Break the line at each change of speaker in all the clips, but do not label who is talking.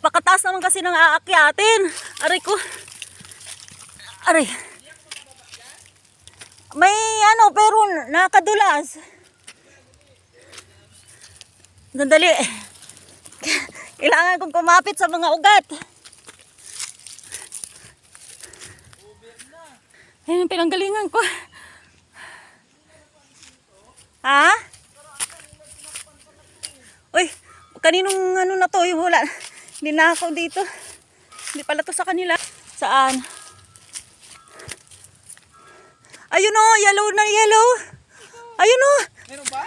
Napakataas naman kasi ng aakyatin. Aray ko. Aray. May ano, pero nakadulas. Sandali. Kailangan kong kumapit sa mga ugat. Ayun ang pinanggalingan ko. Ha? Uy, kaninong ano na to? Yung wala. Hindi na ako dito. Hindi pala to sa kanila. Saan? Ayun o, yellow na yellow. Ayun o,
Meron ba?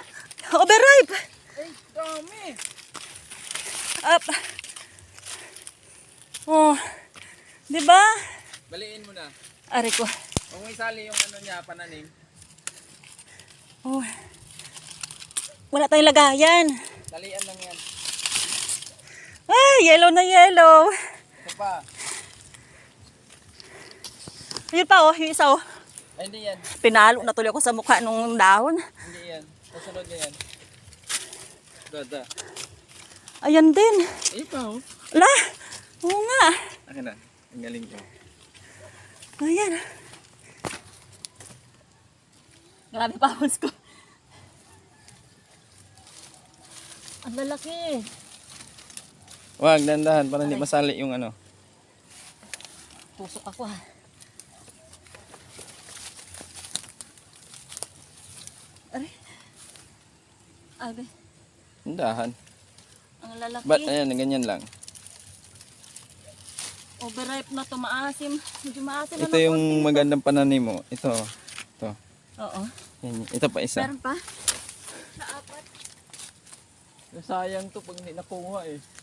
overripe.
Ay, dami.
Up. Oh, di ba?
Baliin mo na.
Ari ko.
Huwag mo isali yung ano niya, pananim.
Oh. Wala tayong lagayan.
Dalian lang yan.
Ay, yellow na yellow.
Ito pa.
Ayun pa oh, yung isa oh.
Ay, hindi yan.
Pinalo na tuloy ako sa mukha nung dahon.
Hindi yan. Kasunod niya yan. Gada.
Ayan din.
Ay, pa oh.
Ala, oo nga.
Akin na. Ang galing ko.
Ayan. Grabe pawis ko. Ang lalaki.
Wag, dandahan para hindi masali yung ano.
Tusok ako ha. Aray. Abe,
Dandahan.
ang lalaki.
Ba't ayan, ganyan lang.
Overripe na to, maasim. Medyo maasim
Ito yung magandang pananim mo. Ito. Ito.
Oo.
Yan, ito pa isa.
Meron pa?
Sayang to pag hindi nakuha eh.